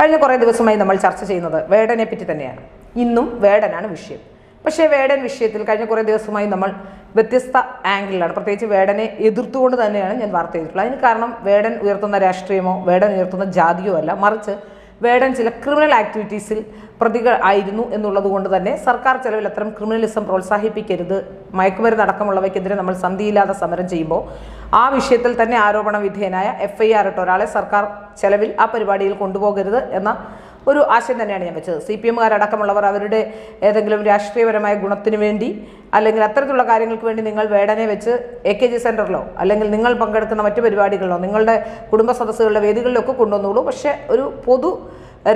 കഴിഞ്ഞ കുറേ ദിവസമായി നമ്മൾ ചർച്ച ചെയ്യുന്നത് വേടനെ പറ്റി തന്നെയാണ്. ഇന്നും വേടനാണ് വിഷയം. പക്ഷേ വേടൻ വിഷയത്തിൽ കഴിഞ്ഞ കുറേ ദിവസമായി നമ്മൾ വ്യത്യസ്ത ആംഗിളിലാണ്. പ്രത്യേകിച്ച് വേടനെ എതിർത്തുകൊണ്ട് തന്നെയാണ് ഞാൻ വാർത്ത ചെയ്തിട്ടുള്ളത്. അതിന് കാരണം വേടൻ ഉയർത്തുന്ന രാഷ്ട്രീയമോ വേടൻ ഉയർത്തുന്ന ജാതിയോ അല്ല. മറിച്ച് വേടൻ ചില ക്രിമിനൽ ആക്ടിവിറ്റീസിൽ പ്രതികൾ ആയിരുന്നു എന്നുള്ളത് കൊണ്ട് തന്നെ സർക്കാർ ചെലവിൽ അത്തരം ക്രിമിനലിസം പ്രോത്സാഹിപ്പിക്കരുത്. മയക്കുമരുന്ന് അടക്കമുള്ളവയ്ക്കെതിരെ നമ്മൾ സന്ധിയില്ലാതെ സമരം ചെയ്യുമ്പോൾ ആ വിഷയത്തിൽ തന്നെ ആരോപണ വിധേയനായ എഫ് ഐ ആർ ഇട്ട ഒരാളെ സർക്കാർ ചെലവിൽ ആ പരിപാടിയിൽ കൊണ്ടുപോകരുത് എന്ന ഒരു ആശയം തന്നെയാണ് ഞാൻ വെച്ചത്. സി പി എമ്മുകാരടക്കമുള്ളവർ അവരുടെ ഏതെങ്കിലും രാഷ്ട്രീയപരമായ ഗുണത്തിന് വേണ്ടി അല്ലെങ്കിൽ അത്തരത്തിലുള്ള കാര്യങ്ങൾക്ക് വേണ്ടി നിങ്ങൾ വേടനെ വെച്ച് എ കെ ജി സെന്ററിലോ അല്ലെങ്കിൽ നിങ്ങൾ പങ്കെടുക്കുന്ന മറ്റ് പരിപാടികളിലോ നിങ്ങളുടെ കുടുംബ സദസ്സുകളുടെ വേദികളിലൊക്കെ കൊണ്ടുവന്നോളൂ. പക്ഷേ ഒരു പൊതു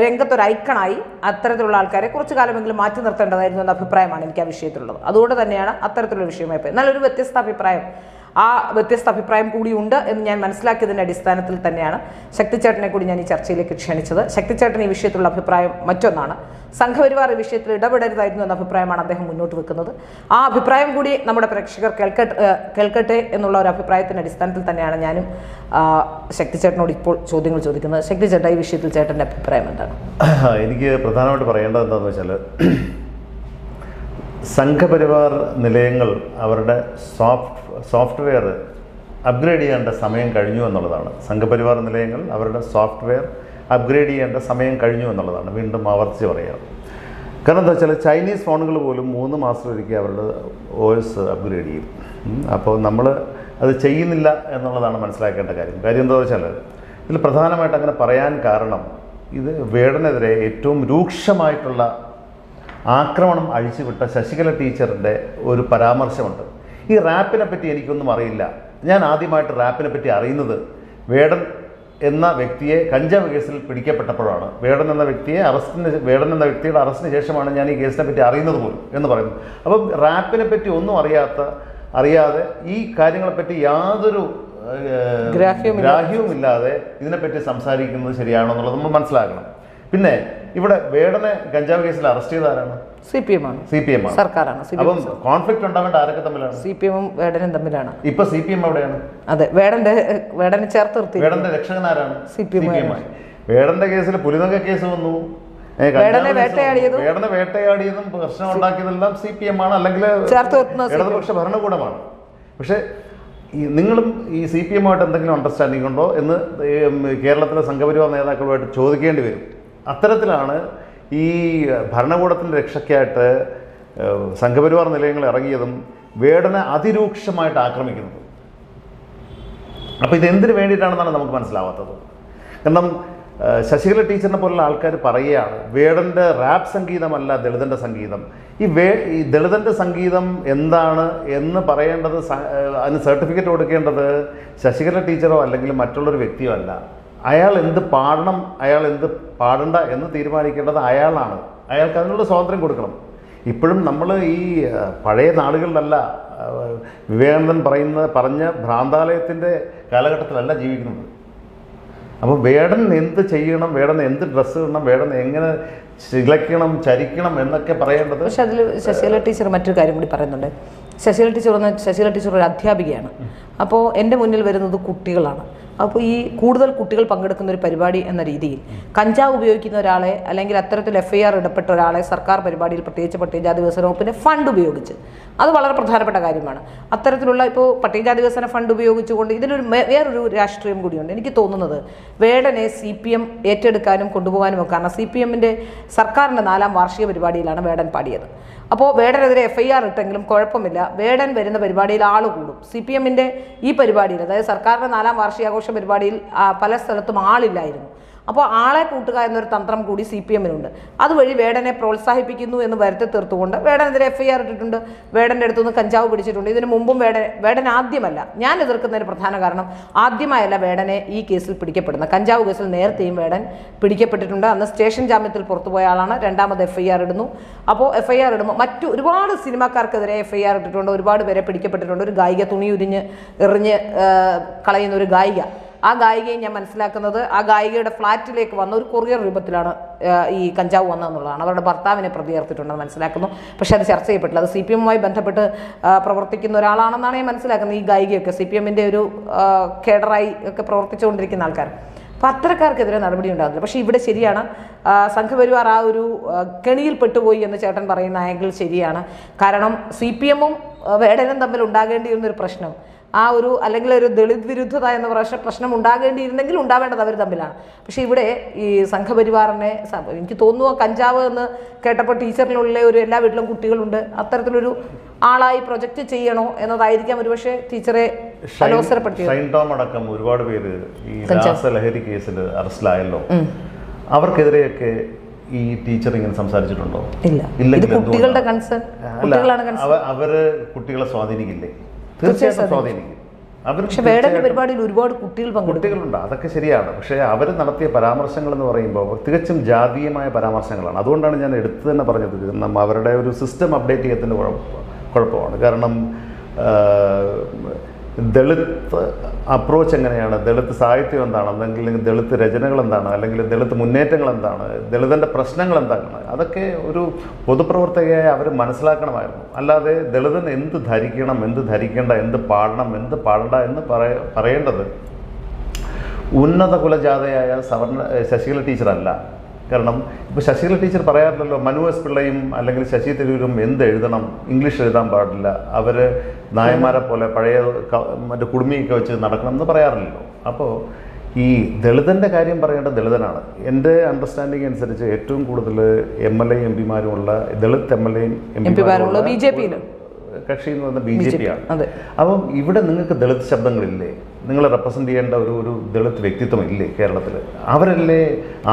രംഗത്തൊരു ഐക്കണായി അത്തരത്തിലുള്ള ആൾക്കാരെ കുറച്ചു കാലമെങ്കിലും മാറ്റി നിർത്തേണ്ടതായിരുന്നു എന്ന അഭിപ്രായമാണ് എനിക്ക് ആ വിഷയത്തിലുള്ളത്. അതുകൊണ്ട് തന്നെയാണ് അത്തരത്തിലുള്ള വിഷയമായി എന്നാൽ ഒരു വ്യത്യസ്ത അഭിപ്രായം ആ വ്യത്യസ്ത അഭിപ്രായം കൂടിയുണ്ട് എന്ന് ഞാൻ മനസ്സിലാക്കിയതിന്റെ അടിസ്ഥാനത്തിൽ തന്നെയാണ് ശക്തിച്ചേട്ടനെ കൂടി ഞാൻ ഈ ചർച്ചയിലേക്ക് ക്ഷണിച്ചത്. ശക്തിച്ചേട്ടൻ ഈ വിഷയത്തിലുള്ള അഭിപ്രായം മറ്റൊന്നാണ്. സംഘപരിവാർ ഈ വിഷയത്തിൽ ഇടപെടരുതായിരുന്നു എന്ന അഭിപ്രായമാണ് അദ്ദേഹം മുന്നോട്ട് വെക്കുന്നത്. ആ അഭിപ്രായം കൂടി നമ്മുടെ പ്രേക്ഷകർ കേൾക്കട്ടെ കേൾക്കട്ടെ എന്നുള്ള ഒരു അഭിപ്രായത്തിന്റെ അടിസ്ഥാനത്തിൽ തന്നെയാണ് ഞാനും ശക്തിച്ചേട്ടനോട് ഇപ്പോൾ ചോദ്യങ്ങൾ ചോദിക്കുന്നത്. ശക്തിച്ചേട്ടൻ ഈ വിഷയത്തിൽ ചേട്ടന്റെ അഭിപ്രായം എന്താണ്? എനിക്ക് പ്രധാനമായിട്ട് പറയേണ്ടത് എന്താണെന്ന് വെച്ചാൽ സംഘപരിവാർ നിലയങ്ങൾ അവരുടെ സോഫ്റ്റ് സോഫ്റ്റ്വെയർ അപ്ഗ്രേഡ് ചെയ്യേണ്ട സമയം കഴിഞ്ഞു എന്നുള്ളതാണ്. സംഘപരിവാർ നിലയങ്ങൾ അവരുടെ സോഫ്റ്റ്വെയർ അപ്ഗ്രേഡ് ചെയ്യേണ്ട സമയം കഴിഞ്ഞു എന്നുള്ളതാണ്. വീണ്ടും ആവർത്തിച്ച് പറയാം. കാരണം എന്താ വെച്ചാൽ ചൈനീസ് ഫോണുകൾ പോലും മൂന്ന് മാസത്തിലൊരിക്കൽ അവരുടെ ഒ എസ് അപ്ഗ്രേഡ് ചെയ്യും. അപ്പോൾ നമ്മൾ അത് ചെയ്യുന്നില്ല എന്നുള്ളതാണ് മനസ്സിലാക്കേണ്ട കാര്യം. കാര്യം എന്താ വെച്ചാൽ ഇതിൽ പ്രധാനമായിട്ട് അങ്ങനെ പറയാൻ കാരണം ഇത് വേടനെതിരെ ഏറ്റവും രൂക്ഷമായിട്ടുള്ള ആക്രമണം അഴിച്ചുവിട്ട ശശികല ടീച്ചറിന്റെ ഒരു പരാമർശമുണ്ട്. ഈ റാപ്പിനെ പറ്റി എനിക്കൊന്നും അറിയില്ല. ഞാൻ ആദ്യമായിട്ട് റാപ്പിനെ പറ്റി അറിയുന്നത് വേടൻ എന്ന വ്യക്തിയെ കഞ്ചാവ് കേസിൽ പിടിക്കപ്പെട്ടപ്പോഴാണ്. വേടൻ എന്ന വ്യക്തിയെ അറസ്റ്റിന് വേടൻ എന്ന വ്യക്തിയുടെ അറസ്റ്റിന് ശേഷമാണ് ഞാൻ ഈ കേസിനെ പറ്റി അറിയുന്നത് പോലും എന്ന് പറയുന്നു അപ്പം റാപ്പിനെ പറ്റി ഒന്നും അറിയാത്ത അറിയാതെ ഈ കാര്യങ്ങളെപ്പറ്റി യാതൊരു ഗ്രാഹ്യവും ഇല്ലാതെ ഗ്രാഹ്യവുമില്ലാതെ ഇതിനെപ്പറ്റി സംസാരിക്കുന്നത് ശരിയാണോ എന്നുള്ളത് നമ്മൾ മനസ്സിലാക്കണം. പിന്നെ ഇവിടെ വേടനെ കഞ്ചാവ് കേസിൽ അറസ്റ്റ് ചെയ്ത ആരാണ്? സി പി എം ആണ് സി പി എം സർക്കാരാണ് അപ്പം കോൺഫ്ലിക്റ്റ് ഉണ്ടാവേണ്ട ആരൊക്കെ തമ്മിലാണ് സി പി എമ്മും വേടനും തമ്മിലാണ് ഇപ്പൊ സി പി എം എവിടെയാണ് അതെ വേടന്റെ വേടനെ ചേർത്ത് നിർത്തി വേടന്റെ രക്ഷകൻ ആരാണ് പി എം വേടന്റെ കേസിൽ പുലിനങ്ക കേസ് വന്നു വേടനെ വേട്ടയാടിയതും- പ്രശ്നം ഉണ്ടാക്കിയതെല്ലാം സി പി എം ആണ് അല്ലെങ്കിൽ. ഇടതുപക്ഷ ഭരണകൂടമാണ് പക്ഷേ നിങ്ങളും ഈ സി പി എമ്മുമായിട്ട് എന്തെങ്കിലും അണ്ടർസ്റ്റാൻഡിംഗ് ഉണ്ടോ എന്ന് കേരളത്തിലെ സംഘപരിവാർ നേതാക്കളുമായിട്ട് ചോദിക്കേണ്ടി വരും അത്തരത്തിലാണ് ഈ ഭരണകൂടത്തിന്റെ രക്ഷയ്ക്കായിട്ട് സംഘപരിവാർ നിലയങ്ങൾ ഇറങ്ങിയതും വേടനെ അതിരൂക്ഷമായിട്ട് ആക്രമിക്കുന്നത്. അപ്പോൾ ഇതെന്തിനു വേണ്ടിയിട്ടാണെന്നാണ് നമുക്ക് മനസ്സിലാവാത്തത്. കാരണം ശശികല ടീച്ചറിനെ പോലുള്ള ആൾക്കാർ പറയുകയാണ് വേടന്റെ റാപ്പ് സംഗീതമല്ല ദളിതന്റെ സംഗീതം. ഈ വേ ഈ ദളിതന്റെ സംഗീതം എന്താണ് എന്ന് പറയേണ്ടത് അതിന് സർട്ടിഫിക്കറ്റ് കൊടുക്കേണ്ടത് ശശികല ടീച്ചറോ അല്ലെങ്കിൽ മറ്റുള്ളൊരു വ്യക്തിയോ അല്ല. അയാൾ എന്ത് പാടണം അയാൾ എന്ത് പാടണ്ട എന്ന് തീരുമാനിക്കേണ്ടത് അയാളാണ്. അയാൾക്ക് അതിനുള്ള സ്വാതന്ത്ര്യം കൊടുക്കണം. ഇപ്പോഴും നമ്മൾ ഈ പഴയ നാടുകളിലല്ല വിവേകാനന്ദൻ പറയുന്ന പറഞ്ഞ ഭ്രാന്താലയത്തിന്റെ കാലഘട്ടത്തിലല്ല ജീവിക്കുന്നത്. അപ്പോൾ വേടൻ എന്ത് ചെയ്യണം വേടൻ എന്ത് ഡ്രസ്സ് ഇടണം വേടൻ എങ്ങനെ ചിലക്കണം ചരിക്കണം എന്നൊക്കെ പറയേണ്ടത് പക്ഷെ അതിൽ ശശികല ടീച്ചർ മറ്റൊരു കാര്യം കൂടി പറയുന്നുണ്ട്. ശശികല ടീച്ചർ എന്ന് ശശികല ടീച്ചർ ഒരു അധ്യാപികയാണ്. അപ്പോൾ എന്റെ മുന്നിൽ വരുന്നത് കുട്ടികളാണ്. അപ്പോൾ ഈ കൂടുതൽ കുട്ടികൾ പങ്കെടുക്കുന്ന ഒരു പരിപാടി എന്ന രീതിയിൽ കഞ്ചാവ് ഉപയോഗിക്കുന്ന ഒരാളെ അല്ലെങ്കിൽ അത്തരത്തിൽ എഫ് ഐ ആർ ഇടപെട്ട ഒരാളെ സർക്കാർ പരിപാടിയിൽ പ്രത്യേകിച്ച് പട്ടികജാതി വികസന വകുപ്പിന്റെ ഫണ്ട് ഉപയോഗിച്ച്. അത് വളരെ പ്രധാനപ്പെട്ട കാര്യമാണ്. അത്തരത്തിലുള്ള ഇപ്പോൾ പട്ടികജാതി വികസന ഫണ്ട് ഉപയോഗിച്ചുകൊണ്ട് ഇതിലൊരു വേറൊരു രാഷ്ട്രീയം കൂടിയുണ്ട്. എനിക്ക് തോന്നുന്നത് വേടനെ സി പി എം ഏറ്റെടുക്കാനും കൊണ്ടുപോകാനും ഒക്കെ കാരണം സി പി എമ്മിന്റെ സർക്കാരിന്റെ നാലാം വാർഷിക പരിപാടിയിലാണ് വേടൻ പാടിയത്. അപ്പോൾ വേടനെതിരെ എഫ് ഐ ആർ ഇട്ടെങ്കിലും കുഴപ്പമില്ല. വേടൻ വരുന്ന പരിപാടിയിൽ ആൾ കൂടും. സി പി എമ്മിന്റെ ഈ പരിപാടിയിൽ അതായത് സർക്കാരിന്റെ നാലാം വാർഷികാഘോഷ പരിപാടിയിൽ പല സ്ഥലത്തും ആളില്ലായിരുന്നു. അപ്പോൾ ആളെ കൂട്ടുക എന്നൊരു തന്ത്രം കൂടി സി പി എമ്മിനുണ്ട്. അതുവഴി വേടനെ പ്രോത്സാഹിപ്പിക്കുന്നു എന്ന് വരുത്തി തീർത്തുകൊണ്ട് വേടനെതിരെ എഫ് ഐ ആർ ഇട്ടിട്ടുണ്ട്. വേടന്റെ അടുത്തുനിന്ന് കഞ്ചാവ് പിടിച്ചിട്ടുണ്ട്. ഇതിന് മുമ്പും വേടൻ വേടൻ ആദ്യമല്ല ഞാൻ എതിർക്കുന്നതിന് പ്രധാന കാരണം ആദ്യമായല്ല വേടനെ ഈ കേസിൽ പിടിക്കപ്പെടുന്നത്. കഞ്ചാവ് കേസിൽ നേരത്തെയും വേടൻ പിടിക്കപ്പെട്ടിട്ടുണ്ട്. അന്ന് സ്റ്റേഷൻ ജാമ്യത്തിൽ പുറത്തുപോയ ആളാണ്. രണ്ടാമത് എഫ് ഐ ആർ ഇടുന്നു. അപ്പോൾ എഫ് ഐ ആർ ഇടുമ്പോൾ മറ്റു ഒരുപാട് സിനിമാക്കാർക്കെതിരെ എഫ് ഐ ആർ ഇട്ടിട്ടുണ്ട്. ഒരുപാട് പേരെ പിടിക്കപ്പെട്ടിട്ടുണ്ട്. ഒരു ഗായിക തുണി ഉരിഞ്ഞ് എറിഞ്ഞ് കളയുന്ന ഒരു ഗായിക. ആ ഗായികയെ ഞാൻ മനസ്സിലാക്കുന്നത് ആ ഗായികയുടെ ഫ്ലാറ്റിലേക്ക് വന്ന ഒരു കൊറിയർ രൂപത്തിലാണ് ഈ കഞ്ചാവ് വന്നതെന്നുള്ളതാണ്. അവരുടെ ഭർത്താവിനെ പ്രതി ചേർത്തിട്ടുണ്ടെന്ന് മനസ്സിലാക്കുന്നു. പക്ഷെ അത് ചർച്ച ചെയ്യപ്പെട്ടില്ല. അത് സി പി എമ്മുമായി ബന്ധപ്പെട്ട് പ്രവർത്തിക്കുന്ന ഒരാളാണെന്നാണ് ഞാൻ മനസ്സിലാക്കുന്നത്. ഈ ഗായികയൊക്കെ സി പി എമ്മിന്റെ ഒരു കേഡറായി ഒക്കെ പ്രവർത്തിച്ചുകൊണ്ടിരിക്കുന്ന ആൾക്കാർ അപ്പോൾ അത്തരക്കാർക്കെതിരെ നടപടി ഉണ്ടാകുന്നില്ല. പക്ഷേ ഇവിടെ ശരിയാണ്. സംഘപരിവാർ ആ ഒരു കെണിയിൽ പെട്ടുപോയി എന്ന് ചേട്ടൻ പറയുന്ന ആംഗിൾ ശരിയാണ്. കാരണം സി പി എമ്മും വേടനും തമ്മിൽ ഉണ്ടാകേണ്ടിയിരുന്നൊരു പ്രശ്നം ആ ഒരു അല്ലെങ്കിൽ ഒരു ദളിത് വിരുദ്ധത എന്ന പ്രാവശ്യം പ്രശ്നം ഉണ്ടാകേണ്ടിയിരുന്നെങ്കിൽ ഉണ്ടാവേണ്ടത് അവർ തമ്മിലാണ്. പക്ഷേ ഇവിടെ ഈ സംഘപരിവാറിനെ എനിക്ക് തോന്നുന്നു കഞ്ചാവ് എന്ന് കേട്ടപ്പോൾ ടീച്ചറിനുള്ള ഒരു എല്ലാ വീട്ടിലും കുട്ടികളുണ്ട്. അത്തരത്തിലൊരു ആളായി പ്രൊജക്റ്റ് ചെയ്യണോ എന്നതായിരിക്കാം ഒരുപക്ഷെ ടീച്ചറെ ടോം അടക്കം ഒരുപാട് പേര് ഈ കേസിൽ അറസ്റ്റിലായല്ലോ. അവർക്കെതിരെയൊക്കെ ഈ ടീച്ചർ ഇങ്ങനെ സംസാരിച്ചിട്ടുണ്ടോ? ഇല്ല. കുട്ടികളുടെ കൺസേൺ അവർ കുട്ടികളെ സ്വാധീനിക്കില്ലേ? തീർച്ചയായിട്ടും സ്വാധീനിക്കും. അവർ പക്ഷെ വേടന്റെ പരിപാടിയിൽ ഒരുപാട് കുട്ടികൾ കുട്ടികളുണ്ട്. അതൊക്കെ ശരിയാണ്. പക്ഷേ അവർ നടത്തിയ പരാമർശങ്ങൾ എന്ന് പറയുമ്പോൾ തികച്ചും ജാതീയമായ പരാമർശങ്ങളാണ്. അതുകൊണ്ടാണ് ഞാൻ എടുത്തു തന്നെ പറഞ്ഞത്. നമ്മ അവരുടെ ഒരു സിസ്റ്റം അപ്ഡേറ്റ് ചെയ്യത്തിന്റെ കുഴപ്പമാണ്. കാരണം ദളിത് അപ്രോച്ച് എങ്ങനെയാണ്? ദളിത് സാഹിത്യം എന്താണ്? അല്ലെങ്കിൽ ദളിത് രചനകൾ എന്താണ്? അല്ലെങ്കിൽ ദളിത് മുന്നേറ്റങ്ങൾ എന്താണ്? ദളിതന്റെ പ്രശ്നങ്ങൾ എന്താണ്? അതൊക്കെ ഒരു പൊതുപ്രവർത്തകയായ അവർ മനസ്സിലാക്കണമായിരുന്നു. അല്ലാതെ ദളിതൻ എന്ത് ധരിക്കണം എന്ത് ധരിക്കേണ്ട എന്ത് പാടണം എന്ത് പാടണ്ട എന്ന് പറയ പറയേണ്ടത് ഉന്നത കുലജാതയായ സവർണ ശശികല ടീച്ചറല്ല. കാരണം ഇപ്പോൾ ശശികല ടീച്ചർ പറയാറില്ലല്ലോ മനു എസ് പിള്ളയും അല്ലെങ്കിൽ ശശി തരൂരും എന്ത് എഴുതണം ഇംഗ്ലീഷ് എഴുതാൻ പാടില്ല അവർ നായന്മാരെ പോലെ പഴയ മറ്റേ കുടുമിയൊക്കെ വെച്ച് നടക്കണം എന്ന് പറയാറില്ലല്ലോ. അപ്പോൾ ഈ ദളിതന്റെ കാര്യം പറയേണ്ട ദളിതനാണ്. എന്റെ അണ്ടർസ്റ്റാൻഡിങ് അനുസരിച്ച് ഏറ്റവും കൂടുതൽ എം എൽ എ എം പിമാരുമുള്ള ദളിത് എം എൽ എയും എം പിമാരുള്ള ജെ പി കക്ഷി എന്ന് പറയുന്നത് ബി ജെ പി ആണ്. അപ്പം ഇവിടെ നിങ്ങൾക്ക് ദളിത് ശബ്ദങ്ങളില്ലേ? നിങ്ങൾ റെപ്രസെന്റ് ചെയ്യേണ്ട ഒരു ഒരു ദളിത് വ്യക്തിത്വം ഇല്ലേ കേരളത്തിൽ അവരല്ലേ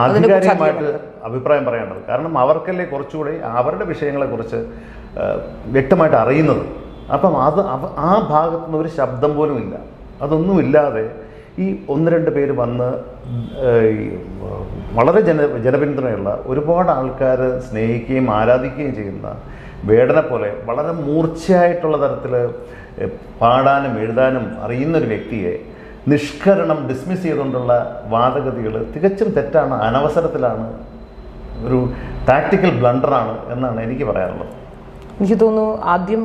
ആധികാരികമായിട്ട് അഭിപ്രായം പറയേണ്ടത്? കാരണം അവർക്കല്ലേ കുറച്ചുകൂടി അവരുടെ വിഷയങ്ങളെക്കുറിച്ച് വ്യക്തമായിട്ട് അറിയുന്നത്. അപ്പം അത് ആ ഭാഗത്തു നിന്ന് ഒരു ശബ്ദം പോലും ഇല്ല. അതൊന്നുമില്ലാതെ ഈ ഒന്ന് രണ്ട് പേര് വന്ന് വളരെ ജന ജനപിന്തുണയുള്ള ഒരുപാട് ആൾക്കാർ സ്നേഹിക്കുകയും ആരാധിക്കുകയും ചെയ്യുന്ന വേടനെ പോലെ വളരെ മൂർച്ചയായിട്ടുള്ള തരത്തിൽ പാടാനും എഴുതാനും അറിയുന്ന ഒരു വ്യക്തിയെ നിഷ്കരണം ഡിസ്മിസ് ചെയ്തുകൊണ്ടുള്ള വാദഗതികൾ തികച്ചും തെറ്റാണ് അനവസരത്തിലാണ് ഒരു ടാക്ടിക്കൽ ബ്ലണ്ടറാണ് എന്നാണ് എനിക്ക് പറയാറുള്ളത് എനിക്ക് തോന്നുന്നു ആദ്യം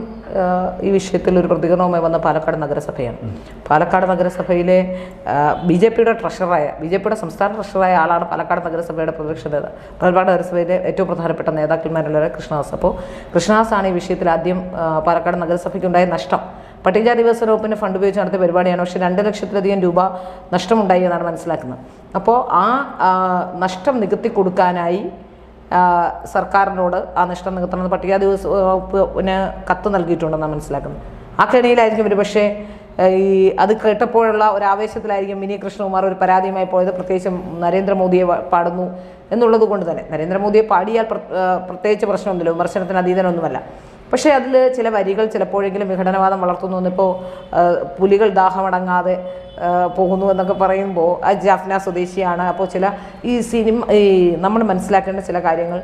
ഈ വിഷയത്തിൽ ഒരു പ്രതികരണവുമായി വന്ന പാലക്കാട് നഗരസഭയാണ്. പാലക്കാട് നഗരസഭയിലെ ബി ജെ പിയുടെ ട്രഷറായ ബി ജെ പിയുടെ സംസ്ഥാന ട്രഷറായ ആളാണ് പാലക്കാട് നഗരസഭയുടെ പ്രതിപക്ഷ നേതാവ് പാലക്കാട് നഗരസഭയിലെ ഏറ്റവും പ്രധാനപ്പെട്ട നേതാക്കന്മാരുള്ള കൃഷ്ണദാസ്. അപ്പോൾ കൃഷ്ണദാസാണ് ഈ വിഷയത്തിൽ ആദ്യം പാലക്കാട് നഗരസഭയ്ക്കുണ്ടായ നഷ്ടം. പട്ടികജാതി വികസന വകുപ്പിന്റെ ഫണ്ട് ഉപയോഗിച്ച് നടത്തിയ പരിപാടിയാണ്. പക്ഷേ രണ്ട് ലക്ഷത്തിലധികം രൂപ നഷ്ടമുണ്ടായി എന്നാണ് മനസ്സിലാക്കുന്നത്. അപ്പോൾ ആ നഷ്ടം നികത്തി കൊടുക്കാനായി സർക്കാരിനോട് ആ നിഷ്ഠ നികത്തണമെന്ന് പട്ടിക വികസ വകുപ്പിന് കത്ത് നൽകിയിട്ടുണ്ടെന്നാണ് മനസ്സിലാക്കുന്നത്. ആ കെണിയിലായിരിക്കും ഒരു പക്ഷേ ഈ അത് കേട്ടപ്പോഴുള്ള ഒരു ആവേശത്തിലായിരിക്കും മിനി കൃഷ്ണകുമാർ ഒരു പരാതിയുമായി പോയത്. പ്രത്യേകിച്ചും നരേന്ദ്രമോദിയെ പാടുന്നു എന്നുള്ളത് കൊണ്ട് തന്നെ. നരേന്ദ്രമോദിയെ പാടിയാൽ പ്രത്യേകിച്ച് പ്രശ്നമൊന്നുമില്ല. വിമർശനത്തിന് അതീതനൊന്നുമല്ല. പക്ഷേ അതിൽ ചില വരികൾ ചിലപ്പോഴെങ്കിലും വിഘടനവാദം വളർത്തുന്നു എന്നിപ്പോൾ പുലികൾ ദാഹമടങ്ങാതെ പോകുന്നു എന്നൊക്കെ പറയുമ്പോൾ ആ ജാഫ്ന സ്വദേശിയാണ്. അപ്പോൾ ചില ഈ സിനിമ ഈ നമ്മൾ മനസ്സിലാക്കേണ്ട ചില കാര്യങ്ങൾ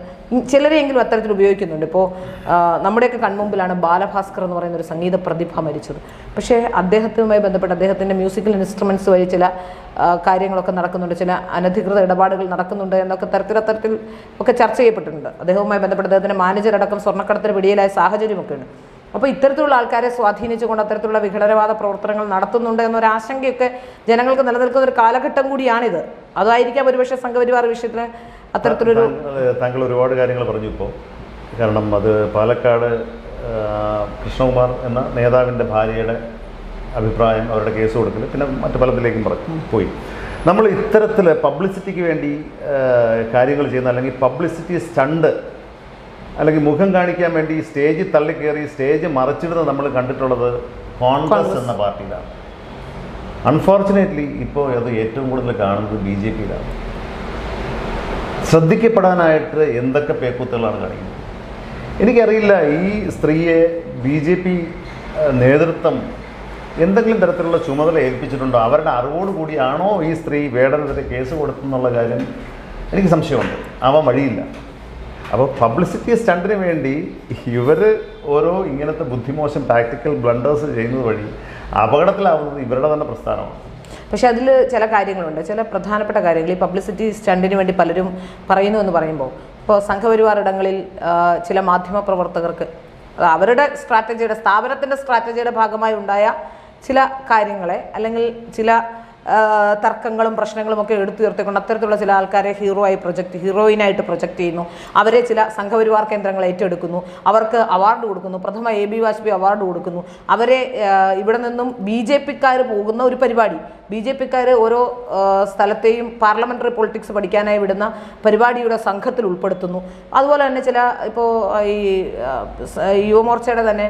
ചിലരെയെങ്കിലും അത്തരത്തിൽ ഉപയോഗിക്കുന്നുണ്ട്. ഇപ്പോൾ നമ്മുടെയൊക്കെ കൺമുമ്പിലാണ് ബാലഭാസ്കർ എന്ന് പറയുന്ന ഒരു സംഗീത പ്രതിഭ മരിച്ചത്. പക്ഷേ അദ്ദേഹത്തുമായി ബന്ധപ്പെട്ട് അദ്ദേഹത്തിന്റെ മ്യൂസിക്കൽ ഇൻസ്ട്രുമെന്റ്സ് വഴി ചില കാര്യങ്ങളൊക്കെ നടക്കുന്നുണ്ട്. ചില അനധികൃത ഇടപാടുകൾ നടക്കുന്നുണ്ട് എന്നൊക്കെ തരത്തിൽ അത്തരത്തിൽ ഒക്കെ ചർച്ച ചെയ്യപ്പെട്ടിട്ടുണ്ട്. അദ്ദേഹവുമായി ബന്ധപ്പെട്ട് അദ്ദേഹത്തിന്റെ മാനേജർ അടക്കം സ്വർണക്കടത്തിന് പിടിയിലായ സാഹചര്യമൊക്കെയുണ്ട്. അപ്പോൾ ഇത്തരത്തിലുള്ള ആൾക്കാരെ സ്വാധീനിച്ചുകൊണ്ട് അത്തരത്തിലുള്ള വിഘടനവാദ പ്രവർത്തനങ്ങൾ നടത്തുന്നുണ്ട് എന്നൊരു ആശങ്കയൊക്കെ ജനങ്ങൾക്ക് നിലനിൽക്കുന്ന ഒരു കാലഘട്ടം കൂടിയാണിത്. അതായിരിക്കാം ഒരുപക്ഷെ സംഘപരിവാർ വിഷയത്തിൽ അത്തരത്തിലൊരു താങ്കൾ ഒരുപാട് കാര്യങ്ങൾ പറഞ്ഞു ഇപ്പോൾ കാരണം അത് പാലക്കാട് കൃഷ്ണകുമാർ എന്ന നേതാവിന്റെ ഭാര്യയുടെ അഭിപ്രായം അവരുടെ കേസ് കൊടുക്കൽ പിന്നെ മറ്റു പലതിലേക്കും പറഞ്ഞു പോയി. നമ്മൾ ഇത്തരത്തിൽ പബ്ലിസിറ്റിക്ക് വേണ്ടി കാര്യങ്ങൾ ചെയ്യുന്ന അല്ലെങ്കിൽ പബ്ലിസിറ്റി സ്റ്റണ്ട് അല്ലെങ്കിൽ മുഖം കാണിക്കാൻ വേണ്ടി സ്റ്റേജിൽ തള്ളിക്കയറി സ്റ്റേജ് മറച്ചിടുന്നത് നമ്മൾ കണ്ടിട്ടുള്ളത് കോൺഗ്രസ് എന്ന പാർട്ടിയിലാണ്. അൺഫോർച്ചുനേറ്റ്ലി ഇപ്പോൾ അത് ഏറ്റവും കൂടുതൽ കാണുന്നത് ബി ജെ പിയിലാണ്. ശ്രദ്ധിക്കപ്പെടാനായിട്ട് എന്തൊക്കെ പേക്കൂത്തുകളാണ് കാണിക്കുന്നത്? എനിക്കറിയില്ല ഈ സ്ത്രീയെ ബി ജെ പി നേതൃത്വം എന്തെങ്കിലും തരത്തിലുള്ള ചുമതല ഏൽപ്പിച്ചിട്ടുണ്ടോ? അവരുടെ അറിവോട് കൂടിയാണോ ഈ സ്ത്രീ വേടനെതിരെ കേസ് കൊടുത്തെന്നുള്ള കാര്യം? എനിക്ക് സംശയമുണ്ട്. ആവാൻ വഴിയില്ല. അപ്പോൾ പബ്ലിസിറ്റി സ്റ്റണ്ടിന് വേണ്ടി ഇവർ ഓരോ ഇങ്ങനത്തെ ബുദ്ധിമോശം ടാക്ടിക്കൽ ബ്ലണ്ടേഴ്സ് ചെയ്യുന്നത് വഴി അപകടത്തിലാവുന്നത് ഇവരുടെ തന്നെ പ്രസ്ഥാനമാണ്. പക്ഷേ അതിൽ ചില കാര്യങ്ങളുണ്ട്. ചില പ്രധാനപ്പെട്ട കാര്യങ്ങൾ. ഈ പബ്ലിസിറ്റി സ്റ്റണ്ടിന് വേണ്ടി പലരും പറയുന്നു എന്ന് പറയുമ്പോൾ ഇപ്പോൾ സംഘപരിവാർ ഇടങ്ങളിൽ ചില മാധ്യമ പ്രവർത്തകർക്ക് അവരുടെ സ്ട്രാറ്റജിയുടെ സ്ഥാപനത്തിന്റെ സ്ട്രാറ്റജിയുടെ ഭാഗമായി ഉണ്ടായ ചില കാര്യങ്ങളെ അല്ലെങ്കിൽ ചില തർക്കങ്ങളും പ്രശ്നങ്ങളും ഒക്കെ എടുത്തുയർത്തിക്കൊണ്ട് അത്തരത്തിലുള്ള ചില ആൾക്കാരെ ഹീറോ ആയി പ്രൊജക്ട് ഹീറോയിനായിട്ട് പ്രൊജക്റ്റ് ചെയ്യുന്നു. അവരെ ചില സംഘപരിവാർ കേന്ദ്രങ്ങൾ ഏറ്റെടുക്കുന്നു. അവർക്ക് അവാർഡ് കൊടുക്കുന്നു. പ്രഥമ എ ബി വാജ്പേയി അവാർഡ് കൊടുക്കുന്നു. അവരെ ഇവിടെ നിന്നും ബി ജെ പിക്കാർ പോകുന്ന ഒരു പരിപാടി. ബി ജെ പിക്കാർ ഓരോ സ്ഥലത്തെയും പാർലമെന്ററി പൊളിറ്റിക്സ് പഠിക്കാനായി വിടുന്ന പരിപാടിയുടെ സംഘത്തിൽ ഉൾപ്പെടുത്തുന്നു. അതുപോലെ തന്നെ ചില ഇപ്പോൾ ഈ യുവമോർച്ചയുടെ തന്നെ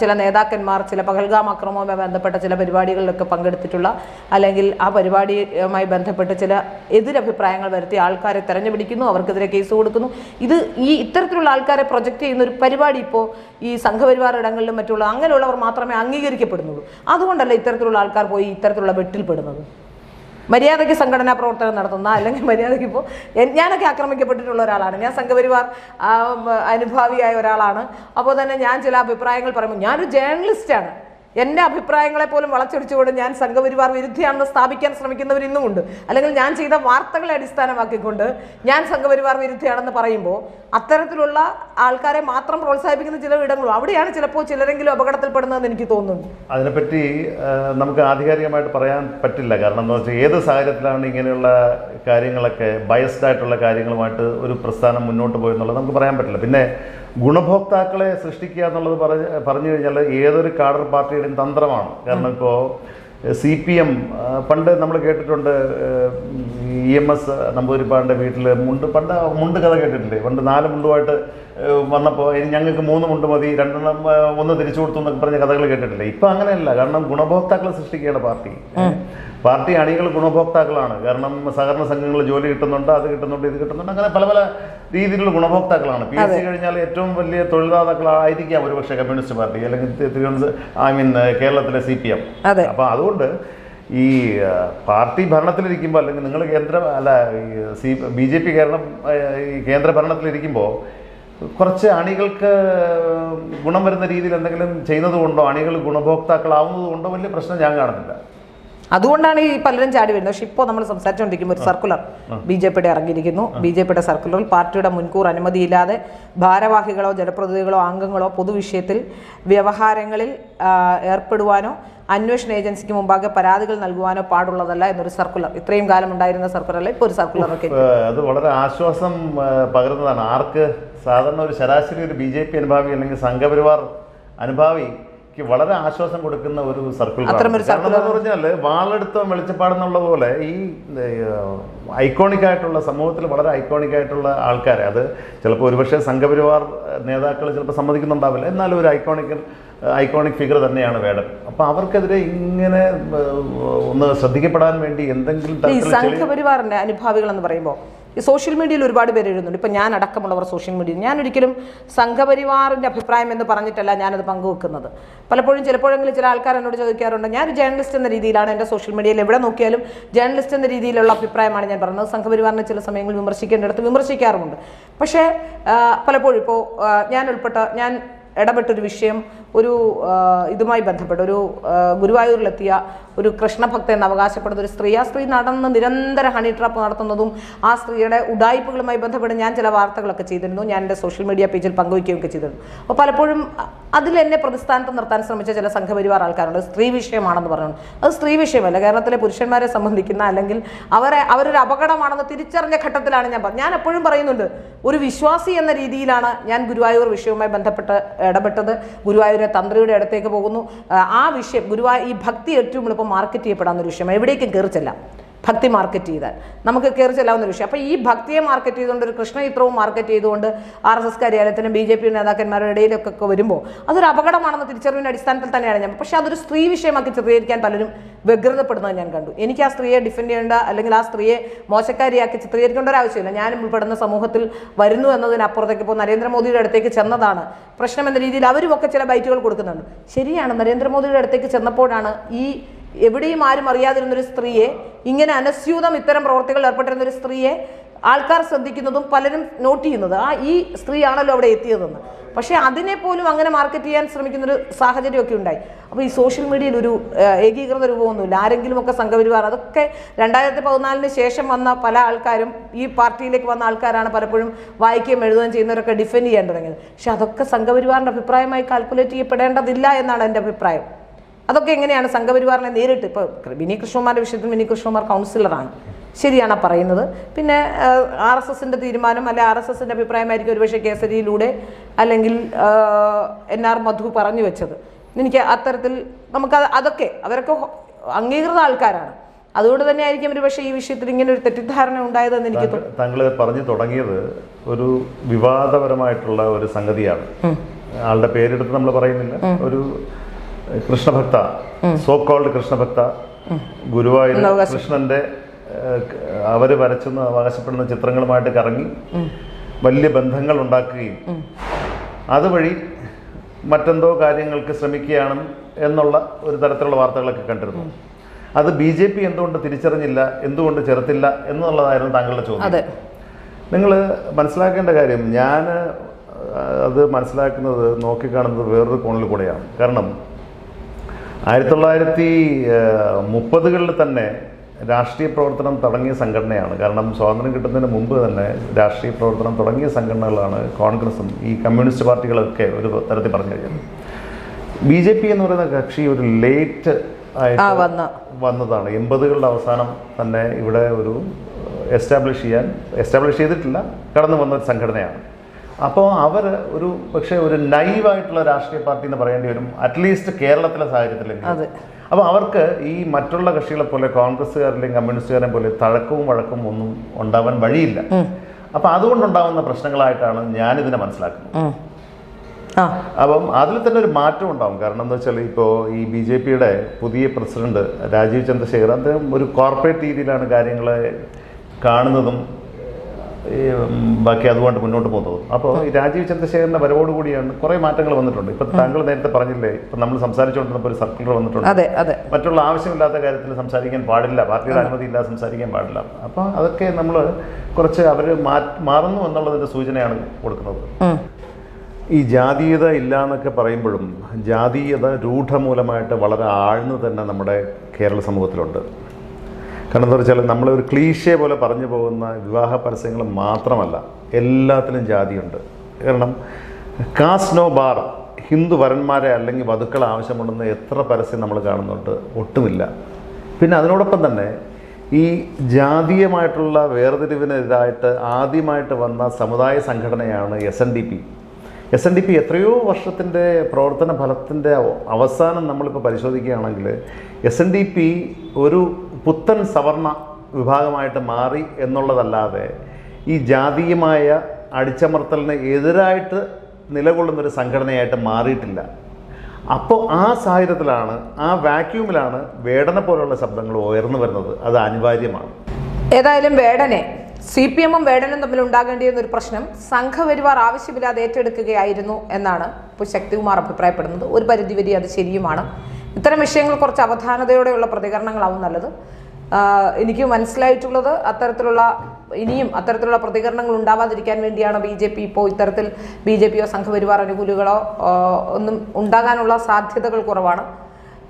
ചില നേതാക്കന്മാർ ചില പഹൽഗാം അക്രമവുമായി ബന്ധപ്പെട്ട ചില പരിപാടികളിലൊക്കെ പങ്കെടുത്തിട്ടുള്ള അല്ലെങ്കിൽ ആ പരിപാടിയുമായി ബന്ധപ്പെട്ട് ചില എതിരഭിപ്രായങ്ങൾ വരുത്തി ആൾക്കാരെ തെരഞ്ഞുപിടിക്കുന്നു അവർക്കെതിരെ കേസ് കൊടുക്കുന്നു. ഇത് ഈ ഇത്തരത്തിലുള്ള ആൾക്കാരെ പ്രൊജക്റ്റ് ചെയ്യുന്ന ഒരു പരിപാടി ഇപ്പോൾ ഈ സംഘപരിവാർ ഇടങ്ങളിലും മറ്റുള്ള അങ്ങനെയുള്ളവർ മാത്രമേ അംഗീകരിക്കപ്പെടുന്നുള്ളൂ. അതുകൊണ്ടല്ല ഇത്തരത്തിലുള്ള ആൾക്കാർ പോയി ഇത്തരത്തിലുള്ള വെട്ടിൽപ്പെടുന്നത്. മര്യാദയ്ക്ക് സംഘടനാ പ്രവർത്തനം നടത്തുന്ന അല്ലെങ്കിൽ മര്യാദയ്ക്ക് ഇപ്പോൾ ഞാനൊക്കെ ആക്രമിക്കപ്പെട്ടിട്ടുള്ള ഒരാളാണ്. ഞാൻ സംഘപരിവാർ അനുഭാവിയായ ഒരാളാണ്. അപ്പോൾ തന്നെ ഞാൻ ചില അഭിപ്രായങ്ങൾ പറയുമ്പോൾ ഞാനൊരു ജേർണലിസ്റ്റാണ് എന്റെ അഭിപ്രായങ്ങളെ പോലും വളച്ചൊടിച്ചുകൊണ്ട് ഞാൻ സംഘപരിവാർ വിരുദ്ധയാണെന്ന് സ്ഥാപിക്കാൻ ശ്രമിക്കുന്നവർ ഇന്നുമുണ്ട് അല്ലെങ്കിൽ ഞാൻ ചെയ്ത വാർത്തകളെ അടിസ്ഥാനമാക്കിക്കൊണ്ട് ഞാൻ സംഘപരിവാർ വിരുദ്ധയാണെന്ന് പറയുമ്പോൾ അത്തരത്തിലുള്ള ആൾക്കാരെ മാത്രം പ്രോത്സാഹിപ്പിക്കുന്ന ചില ഇടങ്ങളും അവിടെയാണ് ചിലപ്പോൾ ചിലരെങ്കിലും അപകടത്തിൽപ്പെടുന്നതെന്ന് എനിക്ക് തോന്നുന്നു. അതിനെപ്പറ്റി നമുക്ക് ആധികാരികമായിട്ട് പറയാൻ പറ്റില്ല. കാരണം എന്താ വെച്ചാൽ ഏത് സാഹചര്യത്തിലാണ് ഇങ്ങനെയുള്ള കാര്യങ്ങളൊക്കെ ബയസ്ഡ് ആയിട്ടുള്ള കാര്യങ്ങളുമായിട്ട് ഒരു പ്രസ്ഥാനം മുന്നോട്ട് പോയെന്നുള്ളത് നമുക്ക് പറയാൻ പറ്റില്ല. പിന്നെ ഗുണഭോക്താക്കളെ സൃഷ്ടിക്കുക എന്നുള്ളത് പറഞ്ഞ് പറഞ്ഞു കഴിഞ്ഞാൽ ഏതൊരു കാഡർ പാർട്ടിയുടെയും തന്ത്രമാണ്. കാരണം ഇപ്പോൾ സി പി എം പണ്ട് നമ്മൾ കേട്ടിട്ടുണ്ട് ഇ എം എസ് നമ്പൂതിരിപ്പാടിന്റെ വീട്ടിൽ മുണ്ട് പണ്ട് മുണ്ട് കഥ കേട്ടിട്ടില്ലേ? പണ്ട് നാല് മുണ്ടുമായിട്ട് വന്നപ്പോൾ ഇനി ഞങ്ങൾക്ക് മൂന്ന് മുണ്ട് മതി രണ്ടെണ്ണം ഒന്ന് തിരിച്ചു കൊടുത്തു എന്നൊക്കെ പറഞ്ഞ കഥകൾ കേട്ടിട്ടില്ല. ഇപ്പം അങ്ങനെയല്ല കാരണം ഗുണഭോക്താക്കളെ സൃഷ്ടിക്കുകയാണ് പാർട്ടി. പാർട്ടി അണികൾ ഗുണഭോക്താക്കളാണ്. കാരണം സഹകരണ സംഘങ്ങൾ ജോലി കിട്ടുന്നുണ്ട് അത് കിട്ടുന്നുണ്ട് ഇത് കിട്ടുന്നുണ്ട് അങ്ങനെ പല പല രീതിയിലുള്ള ഗുണഭോക്താക്കളാണ്. പി എസ് സി കഴിഞ്ഞാൽ ഏറ്റവും വലിയ തൊഴിൽദാതാക്കളായിരിക്കാം ഒരുപക്ഷെ കമ്മ്യൂണിസ്റ്റ് പാർട്ടി അല്ലെങ്കിൽ തിരുവനന്തപുരം ഐ മീൻ കേരളത്തിലെ സി പി എം. അപ്പം അതുകൊണ്ട് ഈ പാർട്ടി ഭരണത്തിലിരിക്കുമ്പോൾ അല്ലെങ്കിൽ നിങ്ങൾ കേന്ദ്ര അല്ല ഈ C B J P Kerala ഈ കേന്ദ്ര ഭരണത്തിലിരിക്കുമ്പോൾ കുറച്ച് അണികൾക്ക് ഗുണം വരുന്ന രീതിയിൽ എന്തെങ്കിലും ചെയ്യുന്നത് കൊണ്ടോ അണികൾ ഗുണഭോക്താക്കളാവുന്നത് കൊണ്ടോ വലിയ പ്രശ്നം ഞാൻ കാണുന്നില്ല. അതുകൊണ്ടാണ് ഈ പലരും ചാടി വരുന്നത്. പക്ഷെ ഇപ്പോൾ നമ്മൾ സംസാരിച്ചുകൊണ്ടിരിക്കുമ്പോൾ ഒരു സർക്കുലർ ബി ജെ പിയുടെ ഇറങ്ങിയിരിക്കുന്നു. ബി ജെ പിയുടെ സർക്കുലറിൽ പാർട്ടിയുടെ മുൻകൂർ അനുമതിയില്ലാതെ ഭാരവാഹികളോ ജനപ്രതിനിധികളോ അംഗങ്ങളോ പൊതുവിഷയത്തിൽ വ്യവഹാരങ്ങളിൽ ഏർപ്പെടുവാനോ അന്വേഷണ ഏജൻസിക്ക് മുമ്പാകെ പരാതികൾ നൽകുവാനോ പാടുള്ളതല്ല എന്നൊരു സർക്കുലർ. ഇത്രയും കാലം ഉണ്ടായിരുന്ന സർക്കുലറല്ല ഇപ്പോൾ ഒരു സർക്കുലർ ഒക്കെ അത് വളരെ ആശ്വാസം പകരുന്നതാണ്. ആർക്ക് സാധാരണ ഒരു ശരാശരി ഒരു ബി ജെ പി അനുഭാവി അല്ലെങ്കിൽ സംഘപരിവാർ അനുഭാവിക്ക് വളരെ ആശ്വാസം കൊടുക്കുന്ന ഒരു സർക്കുലർ പറഞ്ഞാൽ കാരണം എന്ന് പറഞ്ഞാൽ വാളെടുത്ത വെളിച്ചപ്പാടെന്നുള്ള പോലെ ഈ ഐക്കോണിക് ആയിട്ടുള്ള സമൂഹത്തിൽ വളരെ ഐക്കോണിക് ആയിട്ടുള്ള ആൾക്കാരെ അത് ചിലപ്പോൾ ഒരുപക്ഷെ സംഘപരിവാർ നേതാക്കൾ ചിലപ്പോൾ സമ്മതിക്കുന്നുണ്ടാവില്ല. എന്നാലും ഒരു ഐക്കോണിക് ഐക്കോണിക് ഫിഗർ തന്നെയാണ് വേടൻ അപ്പൊ അവർക്കെതിരെ ഇങ്ങനെ ഒന്ന് ശ്രദ്ധിക്കപ്പെടാൻ വേണ്ടി എന്തെങ്കിലും ഈ സംഘപരിവാറിന്റെ അനുഭാവികൾ എന്ന് പറയുമ്പോൾ ഈ സോഷ്യൽ മീഡിയയിൽ ഒരുപാട് പേര് എഴുതുന്നുണ്ട്. ഇപ്പം ഞാൻ അടക്കമുള്ളവർ സോഷ്യൽ മീഡിയയിൽ. ഞാൻ ഒരിക്കലും സംഘപരിവാറിന്റെ അഭിപ്രായം എന്ന് പറഞ്ഞിട്ടല്ല ഞാനത് പങ്കുവെക്കുന്നത്. പലപ്പോഴും ചിലപ്പോഴെങ്കിലും ചില ആൾക്കാർ എന്നോട് ചോദിക്കാറുണ്ട് ഞാൻ ഒരു ജേർണലിസ്റ്റ് എന്ന രീതിയിലാണ് എന്റെ സോഷ്യൽ മീഡിയയിൽ എവിടെ നോക്കിയാലും ജേർണലിസ്റ്റ് എന്ന രീതിയിലുള്ള അഭിപ്രായമാണ് ഞാൻ പറഞ്ഞത്. സംഘപരിവാറിനെ ചില സമയങ്ങളിൽ വിമർശിക്കേണ്ടിടത്ത് വിമർശിക്കാറുമുണ്ട്. പക്ഷേ പലപ്പോഴും ഇപ്പോൾ ഞാൻ ഉൾപ്പെട്ട ഞാൻ ഇടപെട്ടൊരു വിഷയം ഒരു ഇതുമായി ബന്ധപ്പെട്ട് ഒരു ഗുരുവായൂരിലെത്തിയ ഒരു കൃഷ്ണഭക്ത എന്ന് അവകാശപ്പെടുന്ന ഒരു സ്ത്രീ. ആ സ്ത്രീ നടന്ന് നിരന്തര ഹണി ട്രാപ്പ് നടത്തുന്നതും ആ സ്ത്രീയുടെ ഉടായ്പകളുമായി ബന്ധപ്പെട്ട് ഞാൻ ചില വാർത്തകളൊക്കെ ചെയ്തിരുന്നു. ഞാൻ എന്റെ സോഷ്യൽ മീഡിയ പേജിൽ പങ്കുവയ്ക്കുകയൊക്കെ ചെയ്തിരുന്നു. അപ്പോൾ പലപ്പോഴും അതിൽ എന്നെ പ്രതിസ്ഥാനത്ത് നിർത്താൻ ശ്രമിച്ച ചില സംഘപരിവാർ ആൾക്കാരുണ്ട്. സ്ത്രീ വിഷയമാണെന്ന് പറഞ്ഞു. അത് സ്ത്രീ വിഷയമല്ല. കേരളത്തിലെ പുരുഷന്മാരെ സംബന്ധിക്കുന്ന അല്ലെങ്കിൽ അവരെ അവരൊരു അപകടമാണെന്ന് തിരിച്ചറിഞ്ഞ ഘട്ടത്തിലാണ് ഞാൻ ഞാൻ എപ്പോഴും പറയുന്നുണ്ട് ഒരു വിശ്വാസി എന്ന രീതിയിലാണ് ഞാൻ ഗുരുവായൂർ വിഷയവുമായി ബന്ധപ്പെട്ട് ഇടപെട്ടത്. ഗുരുവായൂരെ തന്ത്രിയുടെ അടുത്തേക്ക് പോകുന്നു. ആ, വിഷയം ഗുരുവായൂർ ഈ ഭക്തി ഏറ്റവും എളുപ്പം മാർക്കറ്റ് ചെയ്യപ്പെടാവുന്ന ഒരു വിഷയം എവിടേക്കും കയറി ചെല്ലാം. ഭക്തി മാർക്കറ്റ് ചെയ്താൽ. നമുക്ക് കയറി ചെല്ലാവുന്ന ഒരു വിഷയം. അപ്പോൾ ഈ ഭക്തിയെ മാർക്കറ്റ് ചെയ്തുകൊണ്ട് ഒരു കൃഷ്ണചിത്രവും മാർക്കറ്റ് ചെയ്തുകൊണ്ട് ആർ എസ് എസ് കാര്യാലയത്തിനും ബി ജെ പി നേതാക്കന്മാരുടെ ഇടയിലൊക്കെ വരുമ്പോൾ അതൊരു അപകടമാണെന്ന തിരിച്ചറിവിന്റെ അടിസ്ഥാനത്തിൽ തന്നെയാണ് ഞാൻ. പക്ഷേ അതൊരു സ്ത്രീ വിഷയമാക്കി ചിത്രീകരിക്കാൻ പലരും വ്യഗ്രതപ്പെടുന്നത് ഞാൻ കണ്ടു. എനിക്ക് ആ സ്ത്രീയെ ഡിഫെൻഡ് ചെയ്യേണ്ട അല്ലെങ്കിൽ ആ സ്ത്രീയെ മോശക്കാരിയാക്കി ചിത്രീകരിക്കേണ്ട ഒരു ആവശ്യമില്ല. ഞാനും ഉൾപ്പെടുന്ന സമൂഹത്തിൽ വരുന്നു എന്നതിനപ്പുറത്തേക്ക് ഇപ്പോൾ നരേന്ദ്രമോദിയുടെ അടുത്തേക്ക് ചെന്നതാണ് പ്രശ്നം എന്ന രീതിയിൽ അവരും ഒക്കെ ചില ബൈറ്റുകൾ കൊടുക്കുന്നുണ്ട്. ശരിയാണ് നരേന്ദ്രമോദിയുടെ അടുത്തേക്ക് ചെന്നപ്പോഴാണ് ഈ എവിടെയും ആരും അറിയാതിരുന്നൊരു സ്ത്രീയെ ഇങ്ങനെ അനസ്യൂതം ഇത്തരം പ്രവർത്തികളിൽ ഏർപ്പെട്ടിരുന്ന ഒരു സ്ത്രീയെ ആൾക്കാർ ശ്രദ്ധിക്കുന്നതും പലരും നോട്ട് ചെയ്യുന്നത് ആ ഈ സ്ത്രീയാണല്ലോ അവിടെ എത്തിയതെന്ന്. പക്ഷേ അതിനെ പോലും അങ്ങനെ മാർക്കറ്റ് ചെയ്യാൻ ശ്രമിക്കുന്ന ഒരു സാഹചര്യമൊക്കെ ഉണ്ടായി. അപ്പോൾ ഈ സോഷ്യൽ മീഡിയയിൽ ഒരു ഏകീകൃത രൂപമൊന്നുമില്ല. ആരെങ്കിലുമൊക്കെ സംഘപരിവാർ അതൊക്കെ രണ്ടായിരത്തി പതിനാലിന് ശേഷം വന്ന പല ആൾക്കാരും ഈ പാർട്ടിയിലേക്ക് വന്ന ആൾക്കാരാണ് പലപ്പോഴും വായിക്കുകയും എഴുതുകയും ചെയ്യുന്നവരൊക്കെ ഡിഫെൻഡ് ചെയ്യാൻ തുടങ്ങിയത്. പക്ഷെ അതൊക്കെ സംഘപരിവാറിന്റെ അഭിപ്രായമായി കാൽക്കുലേറ്റ് ചെയ്യപ്പെടേണ്ടതില്ല എന്നാണ് എന്റെ അഭിപ്രായം. അതൊക്കെ എങ്ങനെയാണ് സംഘപരിവാറിനെ നേരിട്ട് ഇപ്പോൾ വിനി കൃഷ്ണകുമാരുടെ വിഷയത്തിൽ വിനി കൃഷ്ണകുമാർ കൗൺസിലറാണ് ശരിയാണ് പറയുന്നത്. പിന്നെ ആർ എസ് എസിന്റെ തീരുമാനം അല്ലെ ആർ എസ് എസിന്റെ അഭിപ്രായമായിരിക്കും ഒരുപക്ഷെ കേസരിയിലൂടെ അല്ലെങ്കിൽ എൻ ആർ മധു പറഞ്ഞു വെച്ചത്. എനിക്ക് അത്തരത്തിൽ നമുക്ക് അതൊക്കെ അവരൊക്കെ അംഗീകൃത ആൾക്കാരാണ്. അതുകൊണ്ട് തന്നെ ആയിരിക്കും ഒരു പക്ഷേ ഈ വിഷയത്തിൽ ഇങ്ങനെ ഒരു തെറ്റിദ്ധാരണ ഉണ്ടായതെന്ന് എനിക്ക് താങ്കൾ പറഞ്ഞു തുടങ്ങിയത് ഒരു വിവാദപരമായിട്ടുള്ള ഒരു സംഗതിയാണ്. ആളുടെ പേരെടുത്ത് നമ്മൾ പറയുന്നില്ല. ഒരു കൃഷ്ണഭക്ത സോ കോൾഡ് കൃഷ്ണഭക്ത ഗുരുവായൂർ കൃഷ്ണന്റെ അവർ വരച്ചെന്ന് അവകാശപ്പെടുന്ന ചിത്രങ്ങളുമായിട്ട് കറങ്ങി വലിയ ബന്ധങ്ങൾ ഉണ്ടാക്കുകയും അതുവഴി മറ്റെന്തോ കാര്യങ്ങൾക്ക് ശ്രമിക്കുകയാണ് എന്നുള്ള ഒരു തരത്തിലുള്ള വാർത്തകളൊക്കെ കണ്ടിരുന്നു. അത് ബി ജെ പി എന്തുകൊണ്ട് തിരിച്ചറിഞ്ഞില്ല എന്തുകൊണ്ട് ചെറുത്തില്ല എന്നുള്ളതായിരുന്നു താങ്കളുടെ ചോദ്യം. നിങ്ങൾ മനസ്സിലാക്കേണ്ട കാര്യം ഞാൻ അത് മനസ്സിലാക്കുന്നത് നോക്കിക്കാണുന്നത് വേറൊരു കോണിൽ കൂടെയാണ്. കാരണം ആയിരത്തി തൊള്ളായിരത്തി മുപ്പതുകളിൽ തന്നെ രാഷ്ട്രീയ പ്രവർത്തനം തുടങ്ങിയ സംഘടനയാണ്. കാരണം സ്വാതന്ത്ര്യം കിട്ടുന്നതിന് മുമ്പ് തന്നെ രാഷ്ട്രീയ പ്രവർത്തനം തുടങ്ങിയ സംഘടനകളാണ് കോൺഗ്രസും ഈ കമ്മ്യൂണിസ്റ്റ് പാർട്ടികളൊക്കെ ഒരു തരത്തിൽ പറഞ്ഞു കഴിഞ്ഞത്. ബി ജെ പി എന്ന് പറയുന്ന കക്ഷി ഒരു ലേറ്റ് ആയിട്ട് വന്ന. വന്നതാണ്. എൺപതുകളുടെ അവസാനം തന്നെ ഇവിടെ ഒരു എസ്റ്റാബ്ലിഷ് ചെയ്യാൻ എസ്റ്റാബ്ലിഷ് ചെയ്തിട്ടില്ല. കടന്നു വന്ന ഒരു സംഘടനയാണ്. അപ്പോൾ അവർ ഒരു പക്ഷേ ഒരു ലൈവായിട്ടുള്ള രാഷ്ട്രീയ പാർട്ടി എന്ന് പറയേണ്ടി വരും. അറ്റ്ലീസ്റ്റ് കേരളത്തിലെ സാഹചര്യത്തിൽ അതെ. അപ്പോൾ അവർക്ക് ഈ മറ്റുള്ള കക്ഷികളെ പോലെ കോൺഗ്രസ്സുകാരിലെയും കമ്മ്യൂണിസ്റ്റുകാരെയും പോലെ തഴക്കവും വഴക്കവും ഒന്നും ഉണ്ടാവാൻ വഴിയില്ല. അപ്പോൾ അതുകൊണ്ടുണ്ടാവുന്ന പ്രശ്നങ്ങളായിട്ടാണ് ഞാനിതിനെ മനസ്സിലാക്കുന്നത്. അപ്പം അതിൽ തന്നെ ഒരു മാറ്റം ഉണ്ടാവും. കാരണം എന്താ വെച്ചാൽ ഇപ്പോൾ ഈ ബി ജെ പിയുടെ പുതിയ പ്രസിഡന്റ് രാജീവ് ചന്ദ്രശേഖർ അദ്ദേഹം ഒരു കോർപ്പറേറ്റ് രീതിയിലാണ് കാര്യങ്ങളെ കാണുന്നതും ഈ, ബാക്കി അതുകൊണ്ട് മുന്നോട്ട് പോകുന്നത്. അപ്പോൾ ഈ രാജീവ് ചന്ദ്രശേഖരന്റെ വരവോട് കൂടിയാണ് കുറേ മാറ്റങ്ങൾ വന്നിട്ടുണ്ട്. ഇപ്പം താങ്കൾ നേരത്തെ പറഞ്ഞില്ലേ ഇപ്പം നമ്മൾ സംസാരിച്ചുകൊണ്ടിരുന്നപ്പോൾ ഒരു സർക്കുലർ വന്നിട്ടുണ്ട്. അതെ അതെ. മറ്റുള്ള ആവശ്യമില്ലാത്ത കാര്യത്തിൽ സംസാരിക്കാൻ പാടില്ല പാർട്ടിയുടെ അനുമതി ഇല്ലാതെ സംസാരിക്കാൻ പാടില്ല. അപ്പോൾ അതൊക്കെ നമ്മൾ കുറച്ച് അവർ മാറുന്നു എന്നുള്ളതിന്റെ സൂചനയാണ് കൊടുക്കുന്നത്. ഈ ജാതീയത ഇല്ല എന്നൊക്കെ പറയുമ്പോഴും ജാതീയത രൂഢമൂലമായിട്ട് വളരെ ആഴ്ന്നു തന്നെ നമ്മുടെ കേരള സമൂഹത്തിലുണ്ട്. കാരണം എന്താ വെച്ചാൽ നമ്മൾ ഒരു ക്ലീശയെ പോലെ പറഞ്ഞു പോകുന്ന വിവാഹ പരസ്യങ്ങൾ മാത്രമല്ല എല്ലാത്തിനും ജാതിയുണ്ട്. കാരണം കാസ്നോ ബാർ ഹിന്ദു വരന്മാരെ അല്ലെങ്കിൽ വധുക്കൾ ആവശ്യമുണ്ടെന്ന് എത്ര പരസ്യം നമ്മൾ കാണുന്നുണ്ട് ഒട്ടുമില്ല. പിന്നെ അതിനോടൊപ്പം തന്നെ ഈ ജാതീയമായിട്ടുള്ള വേർതിരിവിനെതിരായിട്ട് ആദ്യമായിട്ട് വന്ന സമുദായ സംഘടനയാണ് S N D P S N D P എത്രയോ വർഷത്തിന്റെ പ്രവർത്തന ഫലത്തിന്റെ അവസാനം നമ്മളിപ്പോൾ പരിശോധിക്കുകയാണെങ്കിൽ എസ് എൻ ഡി പി ഒരു പുത്തൻ സവർണ വിഭാഗമായിട്ട് മാറി എന്നുള്ളതല്ലാതെ ഈ ജാതീയമായ അടിച്ചമർത്തലിന് എതിരായിട്ട് നിലകൊള്ളുന്നൊരു സംഘടനയായിട്ട് മാറിയിട്ടില്ല. അപ്പോൾ ആ സാഹചര്യത്തിലാണ് ആ വാക്യൂമിലാണ് വേടന പോലുള്ള ശബ്ദങ്ങൾ ഉയർന്നു വരുന്നത്. അത് അനിവാര്യമാണ്. ഏതായാലും വേടനെ സി പി എമ്മും വേടനും തമ്മിൽ ഉണ്ടാകേണ്ടിയിരുന്ന ഒരു പ്രശ്നം സംഘപരിവാർ ആവശ്യമില്ലാതെ ഏറ്റെടുക്കുകയായിരുന്നു എന്നാണ് ഇപ്പോൾ ശക്തികുമാർ അഭിപ്രായപ്പെടുന്നത്. ഒരു പരിധിവരെ അത് ശരിയുമാണ്. ഇത്തരം വിഷയങ്ങൾ കുറച്ച് അവധാനതയോടെയുള്ള പ്രതികരണങ്ങളാവും നല്ലത്. എനിക്ക് മനസ്സിലായിട്ടുള്ളത് അത്തരത്തിലുള്ള ഇനിയും അത്തരത്തിലുള്ള പ്രതികരണങ്ങൾ ഉണ്ടാവാതിരിക്കാൻ വേണ്ടിയാണ് ബി ജെ പി ഇപ്പോൾ ഇത്തരത്തിൽ ബി ജെ പിയോ സംഘപരിവാർ അനുകൂലികളോ ഒന്നും ഉണ്ടാകാനുള്ള സാധ്യതകൾ കുറവാണ്.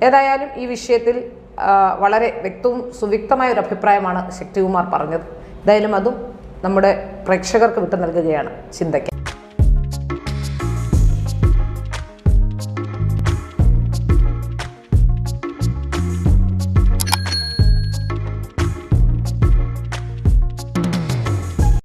ഏതായാലും ഈ വിഷയത്തിൽ വളരെ വ്യക്തവും സുവ്യക്തമായ ഒരു അഭിപ്രായമാണ് ശക്തികുമാർ പറഞ്ഞത്. എന്തായാലും അതും നമ്മുടെ പ്രേക്ഷകർക്ക് വിട്ടു നൽകുകയാണ് ചിന്തയ്ക്ക്.